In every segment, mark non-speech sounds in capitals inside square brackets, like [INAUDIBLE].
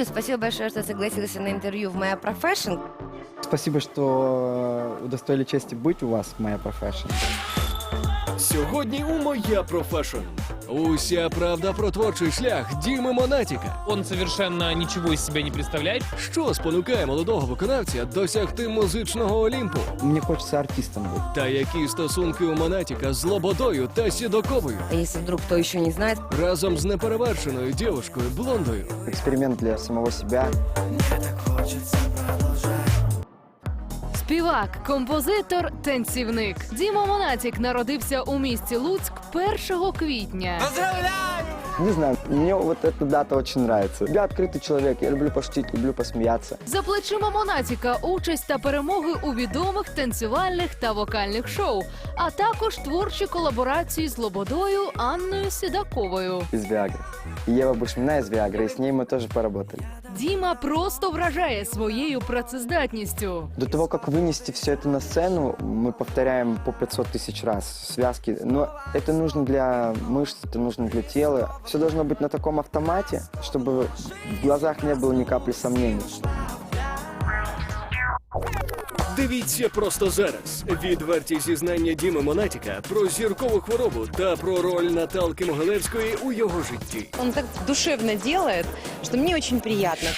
Дим, спасибо большое, что согласился на интервью в «Моя профессион». Спасибо, что э, удостоили чести быть у вас, моя профессия. Сьогодні у моя профешн. Уся правда про творчий шлях Діми Монатіка. Он совершенно ничего из себя не представляет. Що спонукає молодого виконавця досягти музичного олімпу? Мне хочется артистом быть. Та які стосунки у Монатіка з Лободою та Сідаковою А если вдруг кто еще не знает, разом з неперевершеною дівушкою блондою. Эксперимент для самого себя Співак, композитор, танцівник. Діма Монатік народився у місті Луцьк 1 квітня. Не знаю, мне вот эта дата очень нравится. Я открытый человек, я люблю пошутить, люблю посмеяться. За плечима Монатіка участь та перемоги у відомих танцювальних та вокальних шоу, а також творчі колаборації з Лободою Анною Сідаковою. Из Виагры. И Ева Бушмина из Виагры, и с ней мы тоже поработали. Діма просто вражає своєю працездатністю. До того, как вынести все это на сцену, мы повторяем по 500 тысяч раз связки. Но это нужно для мышц, это нужно для тела. Все должно быть на таком автомате, чтобы в глазах не было ни капли сомнений. Дивіться просто зараз. Відверті зізнання Діми Монатіка про зіркову хворобу та про роль Наталки Могилевської у його житті. Он так душевно делает, что мне очень приятно.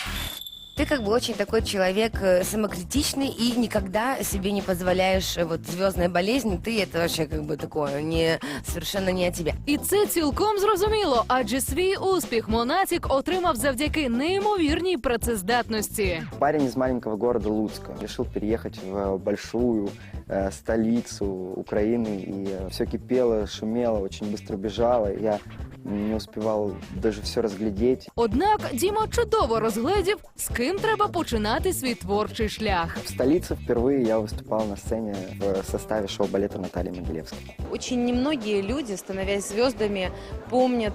ты как бы очень такой человек э, самокритичный и никогда себе не позволяешь э, вот звездной болезни. Ты это вообще как бы такое, не, совершенно не о тебе. І це цілком зрозуміло, адже свій успіх Монатік отримав завдяки неймовірній працездатності. Парень из маленького города Луцка решил переехать в большую э, столицу Украины, и все кипело, шумело, очень быстро бежало. Я не успевал даже все разглядеть. Однак Діма чудово розгледів, з ким треба починати свій творчий шлях. В столице впервые я выступал на сцене в составе шоу-балета Натальи Могилевской. Очень немногие люди, становясь звездами, помнят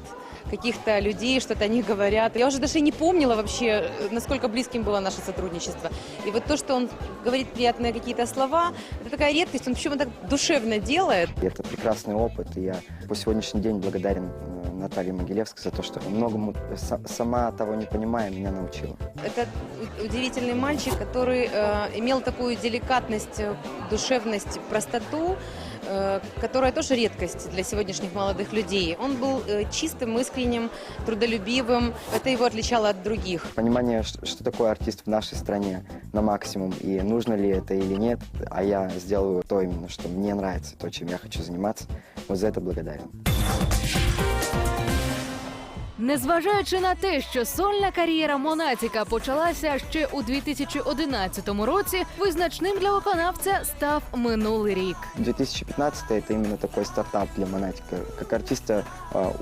каких-то людей, что-то они говорят. Я уже даже не помнила вообще, э, насколько близким было наше сотрудничество. И вот то, что он говорит приятные какие-то слова, это такая редкость. Он он так душевно делает. Это прекрасный опыт, и я по сегодняшний день благодарен Наталье Могилевской за то, что многому, са- сама того не понимая, меня научила. Это удивительный мальчик, который э, имел такую деликатность, э, душевность, простоту, э, которая тоже редкость для сегодняшних молодых людей. Он был э, чистым, искренним, трудолюбивым. Это его отличало от других. Понимание, ш- что такое артист в нашей стране на максимум, и нужно ли это или нет, а я сделаю то именно, что мне нравится, то, чем я хочу заниматься. Вот за это благодарен. Незважаючи на те, що сольна кар'єра Монатіка почалася ще у 2011 році, визначним для виконавця став минулий рік. 2015 это именно такой стартап для Монатика, как артиста, а, м,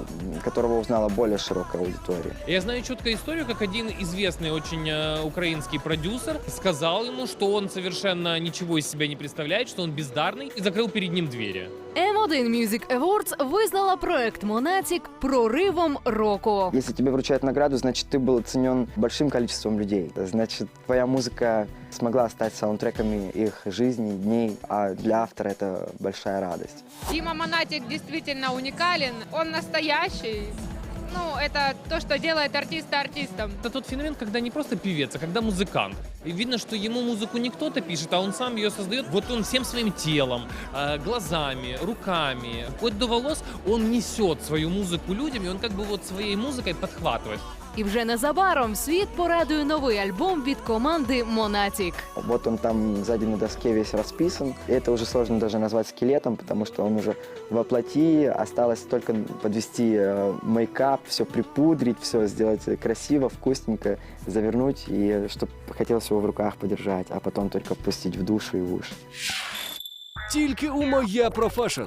которого узнала более широкая аудитория. Я знаю четко историю, как один известный очень э, украинский продюсер сказал ему, что он совершенно ничего из себя не представляет, что он бездарный, и закрыл перед ним двери. M1 Music Awards визнала проект Монатік проривом року. Если тебе вручают награду, значит, ты был оценен большим количеством людей. Значит, твоя музыка смогла стать саундтреками их жизней, дней, а для автора это большая радость. Дима Монатик действительно уникален. Он настоящий. Ну, это то, что делает артиста артистом. Это тот феномен, когда не просто певец, а когда музыкант. И видно, что ему музыку не кто-то пишет, а он сам ее создает. Вот он всем своим телом, э, глазами, руками, вплоть до волос, он несет свою музыку людям, и он как бы вот своей музыкой подхватывает. І вже незабаром світ порадує новий альбом від команди Монатік. Вот он там сзади на доске весь расписан. И это уже сложно даже назвать скелетом, потому что он уже воплоти. Осталось только подвести э, мейкап, все припудрить, все сделать красиво, вкусненько, завернуть, и чтобы хотелось его в руках подержать, а потом только пустить в душу и в уши. Тільки у моя профешн.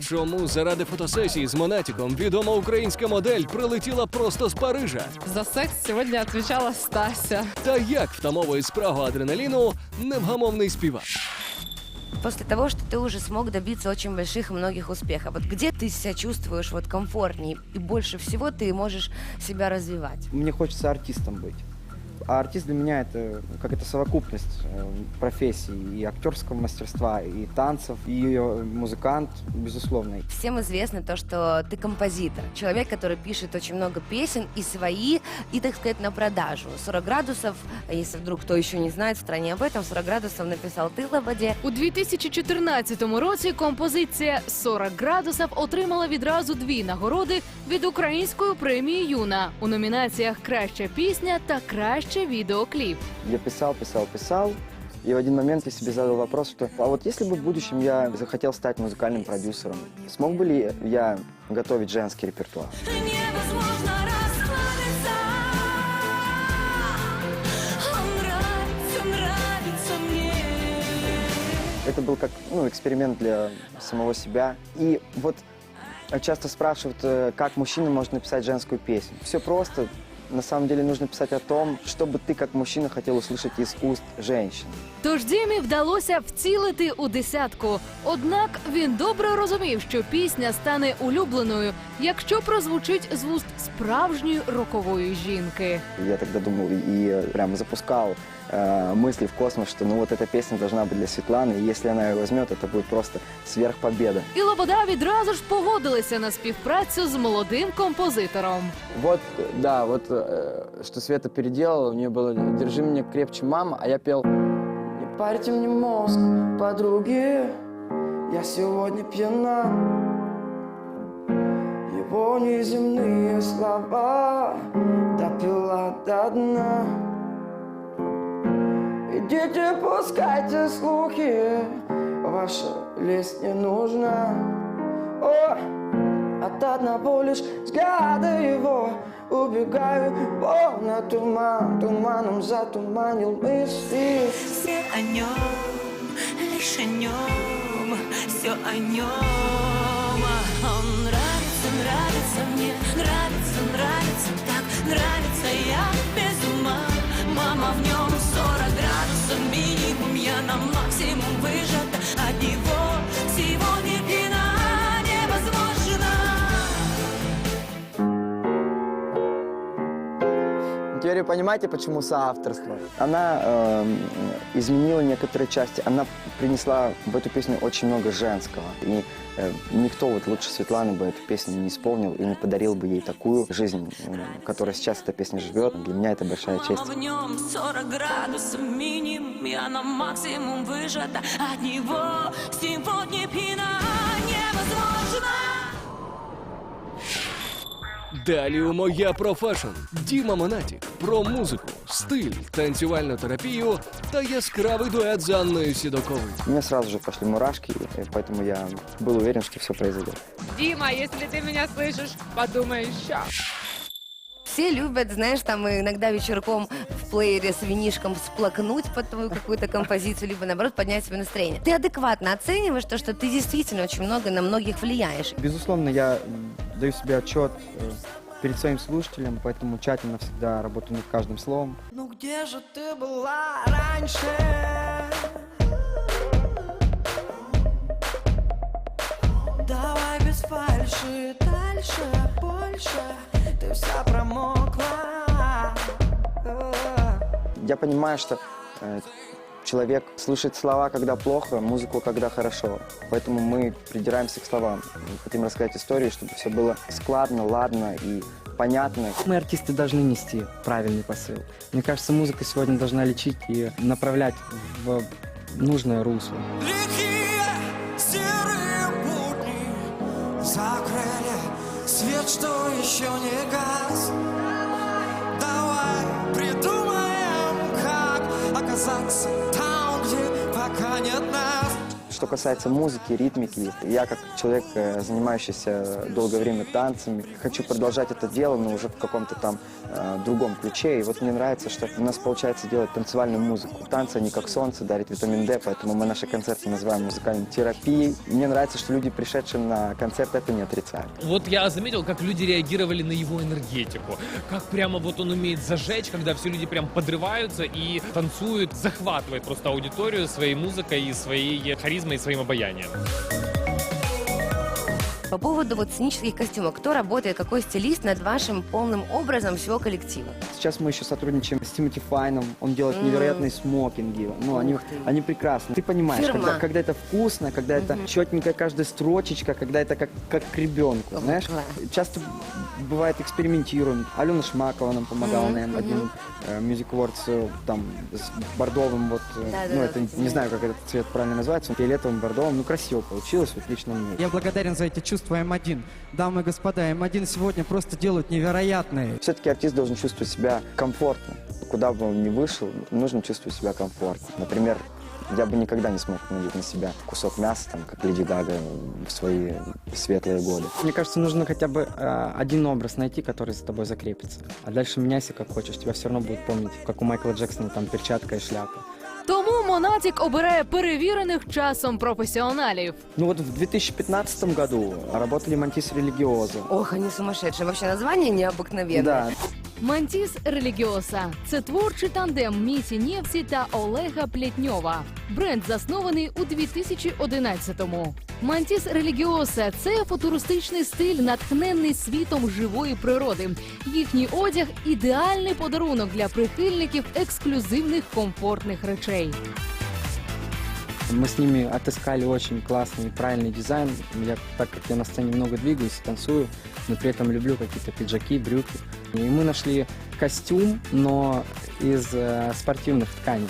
Чому заради фотосесії з Монатіком відома українська модель прилетіла просто з Парижа? За секс сегодня отвечала Стася. Та як втамовує спрагу адреналіну невгамовний співак? После того, что ты уже смог добиться очень больших и многих успехов, вот где ты себя чувствуешь вот комфортнее и больше всего ты можешь себя развивать? Мне хочется артистом быть. А артист для меня это как это совокупность э, профессий и актерского мастерства, и танцев, и э, музыкант, безусловно. Всем известно то, что ты композитор. Человек, который пишет очень много песен и свои, и, так сказать, на продажу. 40 градусов, если вдруг кто еще не знает в стране об этом, 40 градусов написал ты, Лободе. У 2014 році композиція «40 градусів отримала відразу дві нагороди від української премії Юна у номінаціях Краща пісня та Краще відеокліп. Я писал, писал, писал. И в один момент я себе задал вопрос, что а вот если бы в будущем я захотел стать музыкальным продюсером, смог бы ли я готовить женский репертуар? Это был как ну, эксперимент для самого себя. И вот часто спрашивают, э, как мужчина может написать женскую песню. Все просто. На самом деле нужно писать о том, что бы ты как мужчина хотел услышать из уст женщин. Тож Дімі вдалося вцілити у десятку. Однак він добре розумів, що пісня стане улюбленою, якщо прозвучить з вуст справжньої рокової жінки. Я тогда думал и, и прям запускал э, мысли в космос, что ну вот эта песня должна быть для Светланы, и если она ее возьмет, это будет просто сверхпобеда. І Лобода відразу ж погодилися на співпрацю з молодим композитором. Вот, да, вот э, что Света переделала, у нее было «Держи меня крепче, мама», а я пел «Не парьте мне мозг, подруги, я сегодня пьяна». Его неземные слова допила до дна. Идите, пускайте слухи, ваша лесть не нужна. О, от одного лишь взгляда его Убегаю на туман Туманом затуманил мысли Все о нем, лишь о нем, все о нем. Он нравится, нравится мне, нравится, нравится так, нравится я без ума. Мама в нем понимаете, почему соавторство? Она э, изменила некоторые части, она принесла в эту песню очень много женского. И э, никто вот лучше Светланы бы эту песню не исполнил и не подарил бы ей такую жизнь, э, которая сейчас эта песня живет. Для меня это большая честь. В нем 40 градусов минимум, я на максимум выжата от него. Сегодня пина Далі у моя про фешн. Діма Монатік про музику, стиль, танцювальну терапію та яскравий дует з Анною Сідаковою. Мне сразу же пошли мурашки, и поэтому я был уверен, что все произойдет. Дима, если ты меня слышишь, подумай еще. Все любят, знаешь, там иногда вечерком в плеере с винишком всплакнуть под твою какую-то композицию, либо наоборот поднять себе настроение. Ты адекватно оцениваешь то, что ты действительно очень много на многих влияешь. Безусловно, я даю себе отчет э, перед своим слушателем, поэтому тщательно всегда работаю над каждым словом. Ну где же ты была раньше? Давай без фальши, дальше, больше Ты вся промокла Я понимаю, что э, человек слушает слова, когда плохо, музыку, когда хорошо. Поэтому мы придираемся к словам. Мы хотим рассказать историю, чтобы все было складно, ладно и понятно. Мы, артисты, должны нести правильный посыл. Мне кажется, музыка сегодня должна лечить и направлять в нужное русло. Лихие что еще не гас Давай придумаем, как оказаться там, Что касается музыки, ритмики, я как человек, э, занимающийся долгое время танцами, хочу продолжать это дело, но уже в каком-то там э, другом ключе. И вот мне нравится, что у нас получается делать танцевальную музыку. Танцы, они как солнце, дарят витамин D, поэтому мы наши концерты называем музыкальной терапией. Мне нравится, что люди, пришедшие на концерт, это не отрицают. Вот я заметил, как люди реагировали на его энергетику. Как прямо вот он умеет зажечь, когда все люди прям подрываются и танцуют, захватывает просто аудиторию своей музыкой и своей харизмой и своим обаянием. По поводу вот сценических костюмов. Кто работает, какой стилист над вашим полным образом всего коллектива? Сейчас мы еще сотрудничаем с Тимоти Файном. Он делает М. невероятные смокинги. Ну, они, ты. они прекрасны. Ты понимаешь, Фирма. когда, когда это вкусно, когда это Мгм. четненькая каждая строчечка, когда это как, как к ребенку, Ой, знаешь. класс. Часто бывает экспериментируем. Алена Шмакова нам помогала, Мгм, наверное, мгм. один э, Music Awards э, там с бордовым вот, э, Да, да, ну да, это кстати, не знаю, как этот цвет правильно называется, фиолетовым, бордовым, ну красиво получилось, вот лично мне. Я благодарен за эти чувства М1. Дамы и господа, М1 сегодня просто делают невероятные. Все-таки артист должен чувствовать себя комфортно. Куда бы он ни вышел, нужно чувствовать себя комфортно. Например, я бы никогда не смог надеть на себя кусок мяса, там, как Леди Гага в свои светлые годы. Мне кажется, нужно хотя бы э, один образ найти, который за тобой закрепится. А дальше меняйся как хочешь. Тебя все равно будут помнить, как у Майкла Джексона, там перчатка и шляпа. Тому Монатік обирає перевірених часом професіоналів. Ну вот в 2015 году работали Мантис Религиоза. Ох, они сумасшедшие. Вообще название необыкновенное. Да, Мантіс Релігіоса це творчий тандем Міті Нєвсі та Олега Плетньова. Бренд заснований у 2011-му. Мантіс Релігіоса це футуристичний стиль, натхнений світом живої природи. Їхній одяг ідеальний подарунок для прихильників ексклюзивних комфортних речей. мы с ними отыскали очень классный и правильный дизайн. Я, так как я на сцене много двигаюсь, танцую, но при этом люблю какие-то пиджаки, брюки. И мы нашли костюм, но из э, спортивных тканей.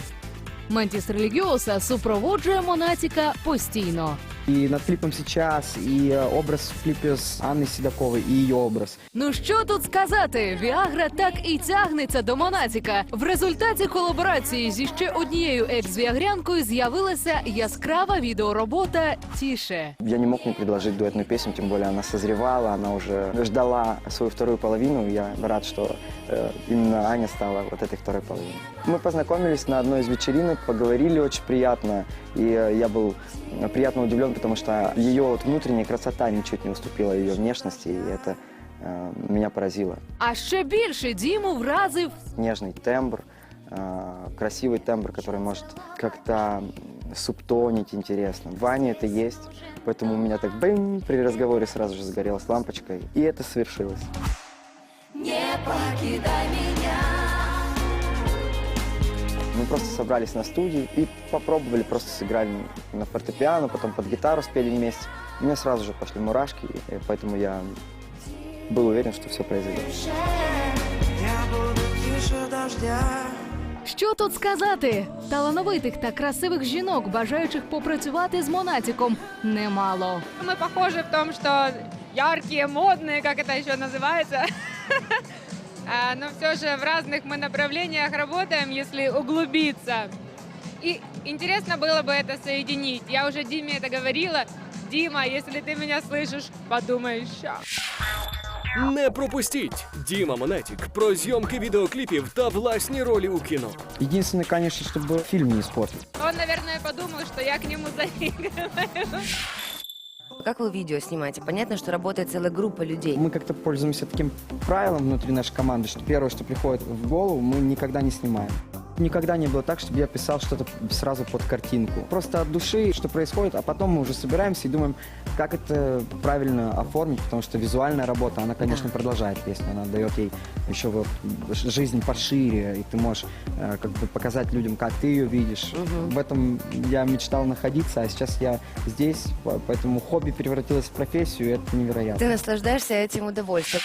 Мантіс Релігіоса супроводжує Монатіка постійно. И над клипом сейчас, и э, образ в клипе с Анной Седоковой, и ее образ. Ну що тут сказати? Віагра так і тягнеться до Монатіка. В результаті колаборації зі ще однією екс-віагрянкою з'явилася яскрава відеоробота Тіше. Я не мог не предложить дуэтную песню, тем более она созревала, она уже ждала свою вторую половину. и Я рад, что э, именно Аня стала вот этой второй половиной. Мы познакомились на одной из вечеринок, поговорили очень приятно, и э, я был э, приятно удивлен, потому что ее вот внутренняя красота ничуть не уступила ее внешности, и это э, меня поразило. А ще більше Діму вразив Нежный тембр, э, красивый тембр, который может как-то субтонить интересно. В Ване это есть, поэтому у меня так бэнь, при разговоре сразу же загорелась лампочкой, и это свершилось. Не покидай меня. Мы просто собрались на студии и попробовали, просто сыграли на фортепиано, потом под гитару спели вместе. У меня сразу же пошли мурашки, и поэтому я был уверен, что все произойдет. Що тут сказати? Талановитих та красивих жінок, бажаючих попрацювати з Монатіком, немало. Мы похожи в том, что яркие, модные, как это еще называется. А, Но все же в разных мы направлениях работаем, если углубиться. И интересно было бы это соединить. Я уже Диме это говорила. Дима, если ты меня слышишь, подумай еще. Не пропустіть Діма Монатік про зйомки відеокліпів та власні ролі у кіно. Единственное, конечно, чтобы фильм не испортить. Он, наверное, подумал, что я к нему [LAUGHS] заигрываю. Как вы видео снимаете? Понятно, что работает целая группа людей. Мы как-то пользуемся таким правилом внутри нашей команды, что первое, что приходит в голову, мы никогда не снимаем. Никогда не было так, чтобы я писал что-то сразу под картинку. Просто от души, что происходит, а потом мы уже собираемся и думаем, как это правильно оформить, потому что визуальная работа, она, конечно, продолжает песню, она дает ей еще вот жизнь пошире, и ты можешь э, как бы показать людям, как ты ее видишь. Мгм. В этом я мечтал находиться, а сейчас я здесь, по- поэтому хобби превратилось в профессию, и это невероятно. Ты наслаждаешься этим удовольствием.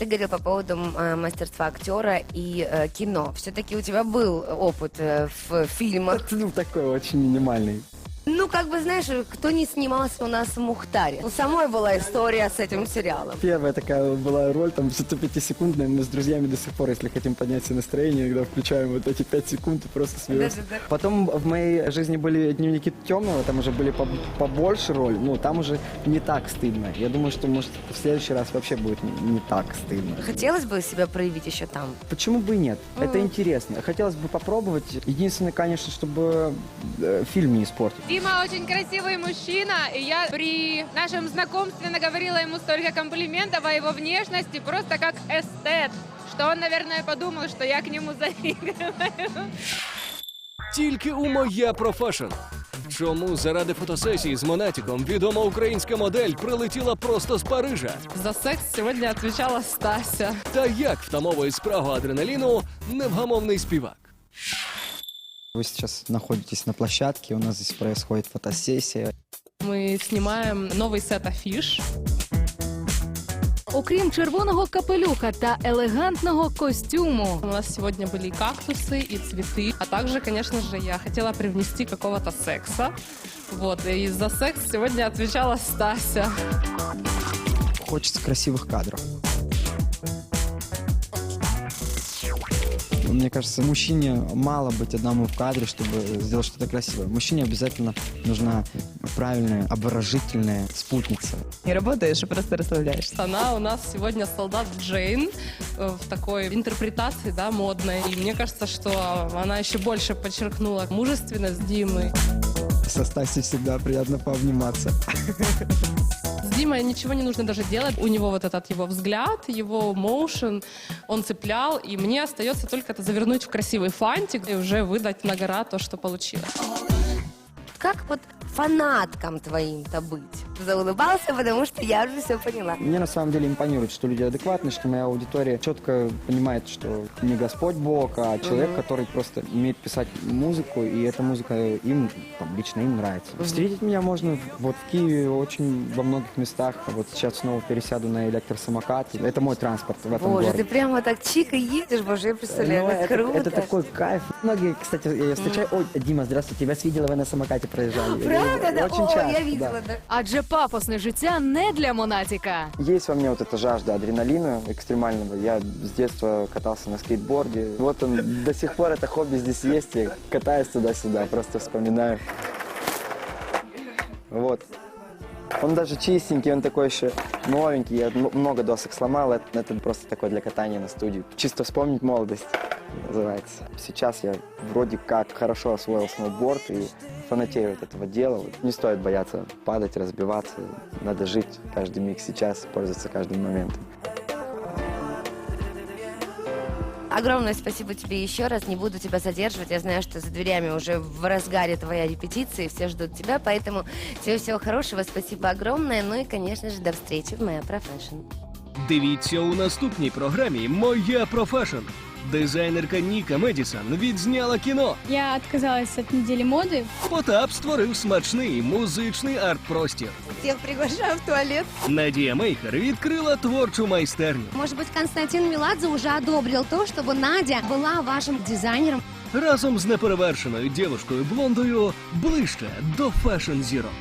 Ты говорил по поводу э, мастерства актера и э, кино. Все-таки у тебя был опыт э, в фильмах. [LAUGHS] Ну, такой очень минимальный. Ну, как бы, знаешь, кто не снимался у нас в Мухтаре? У самой была история с этим сериалом. Первая такая была роль, там, 105-секундная, мы с друзьями до сих пор, если хотим поднять себе настроение, иногда включаем вот эти 5 секунд и просто смеемся. Да-да-да. Потом в моей жизни были дневники темного, там уже были поб- побольше роли, ну, там уже не так стыдно. Я думаю, что, может, в следующий раз вообще будет не, не так стыдно. Хотелось бы себя проявить еще там. Почему бы и нет? Это Мгм. интересно. Хотелось бы попробовать. Единственное, конечно, чтобы э, фильм не испортить. Дима очень красивый мужчина, и я при нашем знакомстве наговорила ему столько комплиментов о его внешности, просто как эстет, что он, наверное, подумал, что я к нему заигрываю. Тільки у моя профешн. Чому заради фотосесії з Монатіком відома українська модель прилетіла просто з Парижа? За секс сегодня отвечала Стася. Та як втамовує спрагу адреналіну невгамовний співак? Вы сейчас находитесь на площадке, у нас здесь происходит фотосессия. Мы снимаем новый сет афиш. Окрім червоного капелюха та елегантного костюму, У нас сегодня были и кактусы, и цветы. А также, конечно же, я хотела привнести какого-то секса. Вот, и за секс сегодня отвечала Стася. Хочется красивых кадров. Мне кажется, мужчине мало быть одному в кадре, чтобы сделать что-то красивое. Мужчине обязательно нужна правильная, обворожительная спутница. Не работаешь, а просто расслабляешься. Она у нас сегодня солдат Джейн э, в такой интерпретации, да, модной. И мне кажется, что она еще больше подчеркнула мужественность Димы. Со Стасей всегда приятно пообниматься. [LAUGHS] С Димой ничего не нужно даже делать. У него вот этот его взгляд, его моушен, он цеплял. И мне остается только это завернуть в красивый фантик и уже выдать на гора то, что получилось. Как вот фанаткам твоим-то быть? Заулыбался, потому что я уже все поняла. Мне на самом деле импонирует, что люди адекватны, что моя аудитория четко понимает, что не Господь Бог, а человек, который просто умеет писать музыку, и эта музыка им, там, лично им нравится. Встретить меня можно вот в Киеве очень во многих местах. Вот сейчас снова пересяду на электросамокат. Это мой транспорт в этом Боже, городе. ты прямо так чиха едешь, боже, я представляю, Ну, как это, круто. это такой кайф. Многие, кстати, я встречаю, ой, Дима, здравствуйте, вас видела, вы на самокате проезжали. Правда? Да? Очень О, часто, я да. видела, да. адже пафосне життя не для Монатіка. Есть во мне вот эта жажда адреналина экстремального. Я с детства катался на скейтборде. Вот он, до сих пор это хобби здесь есть. Я катаюсь туда-сюда, просто вспоминаю. Вот. Он даже чистенький, он такой еще новенький. Я м- много досок сломал. Это, это просто такое для катания на студию. Чисто вспомнить молодость называется. Сейчас я вроде как хорошо освоил сноуборд и фанатею от этого дела. Не стоит бояться падать, разбиваться. Надо жить каждый миг сейчас, пользоваться каждым моментом. Огромное спасибо тебе еще раз. Не буду тебя задерживать. Я знаю, что за дверями уже в разгаре твоя репетиция, все ждут тебя. Поэтому всего-всего хорошего. Спасибо огромное. Ну и, конечно же, до встречи в Моя Профешн. Дивіться у наступній програмі Моя профешн. Дизайнерка Ніка Медісон відзняла кіно. Я отказалась от недели моды. Потап створив смачний музичний арт-простір. Всех приглашаю в туалет. Надія Мейхер відкрила творчу майстерню. Может быть, Константин Меладзе уже одобрил то, чтобы Надя была вашим дизайнером. Разом з неперевершеною дівушкою блондою ближче до фешн зірок.